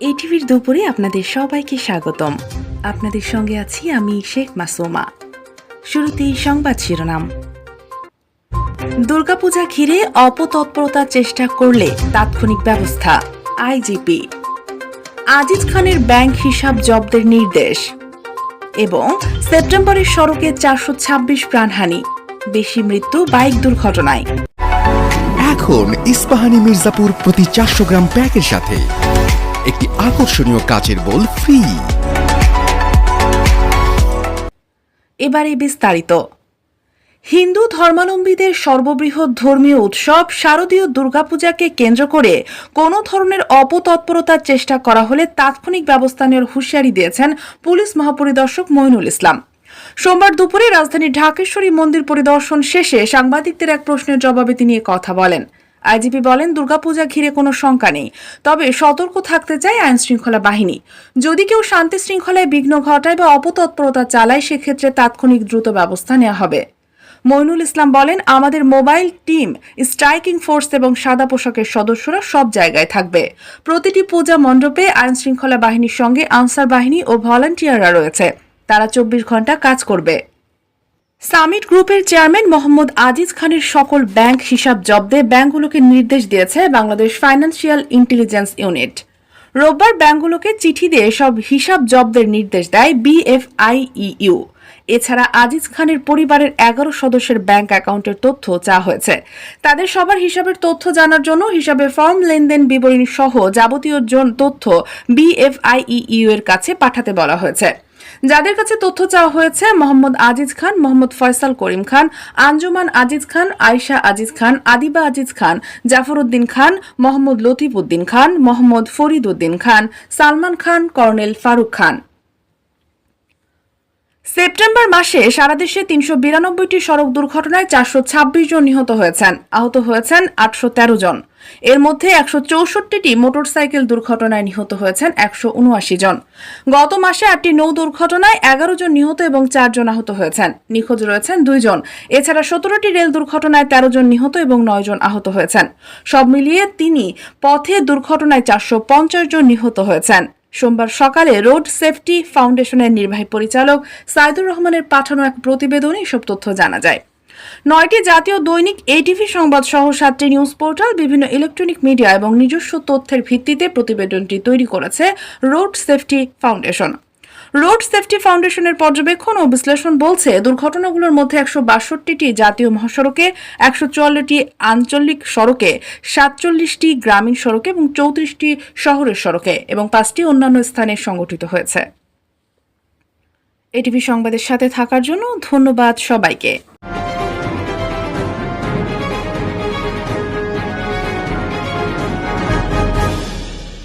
এই টিভির দুপুরে আপনাদের সবাইকে স্বাগতম। আপনাদের সঙ্গে আছি আমি শেখ মাসুমা। শুরুতেই সংবাদ শিরোনাম। দুর্গাপূজা ঘিরে অপতৎপরতার চেষ্টা করলে তাৎক্ষণিক ব্যবস্থা, আইজিপি। আজিজ খানের ব্যাংক হিসাব জব্দের নির্দেশ। এবং সেপ্টেম্বরের সড়কে চারশো ছাব্বিশ প্রাণহানি, বেশি মৃত্যু বাইক দুর্ঘটনায়। এখন ইস্পাহানি মির্জাপুর প্রতি চারশো গ্রাম প্যাকের সাথে। একটি আকর্ষণীয় কাচের বোল ফ্রি। এবারে বিস্তারিত। হিন্দু ধর্মাবলম্বীদের সর্ববৃহৎ ধর্মীয় উৎসব শারদীয় দুর্গাপূজাকে কেন্দ্র করে কোনো ধরনের অপতৎপরতার চেষ্টা করা হলে তাৎক্ষণিক ব্যবস্থা নেওয়ার হুঁশিয়ারি দিয়েছেন পুলিশ মহাপরিদর্শক মইনুল ইসলাম। সোমবার দুপুরে রাজধানীর ঢাকেশ্বরী মন্দির পরিদর্শন শেষে সাংবাদিকদের এক প্রশ্নের জবাবে তিনি কথা বলেন। আইজিপি বলেন, দুর্গাপূজা ঘিরে কোনো শঙ্কা নেই। তবে সতর্ক থাকতে চায় আইন শৃঙ্খলা বাহিনী। যদি কেউ শান্তি শৃঙ্খলায় বিঘ্ন ঘটায় বা অপতৎপরতা চালায়, সেক্ষেত্রে তাৎক্ষণিক দ্রুত ব্যবস্থা নেওয়া হবে। মইনুল ইসলাম বলেন, আমাদের মোবাইল টিম, স্ট্রাইকিং ফোর্স এবং সাদা পোশাকের সদস্যরা সব জায়গায় থাকবে। প্রতিটি পূজা মণ্ডপে আইন শৃঙ্খলা বাহিনীর সঙ্গে আনসার বাহিনী ও ভলান্টিয়াররা রয়েছে। তারা চব্বিশ ঘণ্টা কাজ করবে। সামিট গ্রুপের চেয়ারম্যান মোহাম্মদ আজিজ খানের সকল ব্যাংক হিসাব জব্দে ব্যাংকগুলোকে নির্দেশ দিয়েছে বাংলাদেশ ফাইন্যান্সিয়াল ইন্টেলিজেন্স ইউনিট। রোববার ব্যাংকগুলোকে চিঠি দিয়ে সব হিসাব জব্দের নির্দেশ দেয় বিএফআইইউ। এছাড়া আজিজ খানের পরিবারের এগারো সদস্যের ব্যাংক অ্যাকাউন্টের তথ্য চাওয়া হয়েছে। তাদের সবার হিসাবের তথ্য জানার জন্য হিসাবে ফর্ম লেনদেন বিবরণী সহ যাবতীয় তথ্য বিএফআইইউ এর কাছে পাঠাতে বলা হয়েছে। যাদের কাছে তথ্য চাওয়া হয়েছে, মোহাম্মদ আজিজ খান, মোহাম্মদ ফয়সাল করিম খান, আঞ্জুমান আজিজ খান, আয়শা আজিজ খান, আদিবা আজিজ খান জাফর উদ্দিন খান, মোহাম্মদ লতিফ উদ্দিন খান, মোহাম্মদ ফরিদ উদ্দিন খান, সালমান খান, কর্নেল ফারুক খান। সেপ্টেম্বর মাসে সারা দেশে তিনশো বিরানব্বইটি সড়ক দুর্ঘটনায় চারশো ছাব্বিশ জন নিহত হয়েছেন। আহত হয়েছেন আটশো তেরো জন। এর মধ্যে একশো চৌষট্টিটি মোটরসাইকেল দুর্ঘটনায় নিহত হয়েছেন একশো উনআশি জন। গত মাসে আটটি নৌ দুর্ঘটনায় এগারো জন নিহত এবং চারজন আহত হয়েছেন। নিখোঁজ রয়েছেন দুইজন এছাড়া সতেরোটি রেল দুর্ঘটনায় তেরো জন নিহত এবং নয় জন আহত হয়েছেন। সব মিলিয়ে তিনি পথে দুর্ঘটনায় চারশো পঞ্চাশ জন নিহত হয়েছেন। সোমবার সকালে রোড সেফটি ফাউন্ডেশনের নির্বাহী পরিচালক সাইদুর রহমানের পাঠানো এক প্রতিবেদনে এসব তথ্য জানা যায়। নয়টি জাতীয় দৈনিক এটিভি সংবাদ সহ সাতটি নিউজ পোর্টাল, বিভিন্ন ইলেকট্রনিক মিডিয়া এবং নিজস্ব তথ্যের ভিত্তিতে প্রতিবেদনটি তৈরি করেছে road safety foundation. Road safety ফাউন্ডেশনের পর্যবেক্ষণ ও বিশ্লেষণ বলছে, দুর্ঘটনাগুলোর মধ্যে একশো বাষট্টিটি জাতীয় মহাসড়কে, একশো চুয়াল্লিশটি আঞ্চলিক সড়কে, সাতচল্লিশটি গ্রামীণ সড়কে এবং চৌত্রিশটি শহরের সড়কে এবং পাঁচটি অন্যান্য স্থানে সংগঠিত হয়েছে। এটিভি সংবাদের সাথে থাকার জন্য ধন্যবাদ সবাইকে।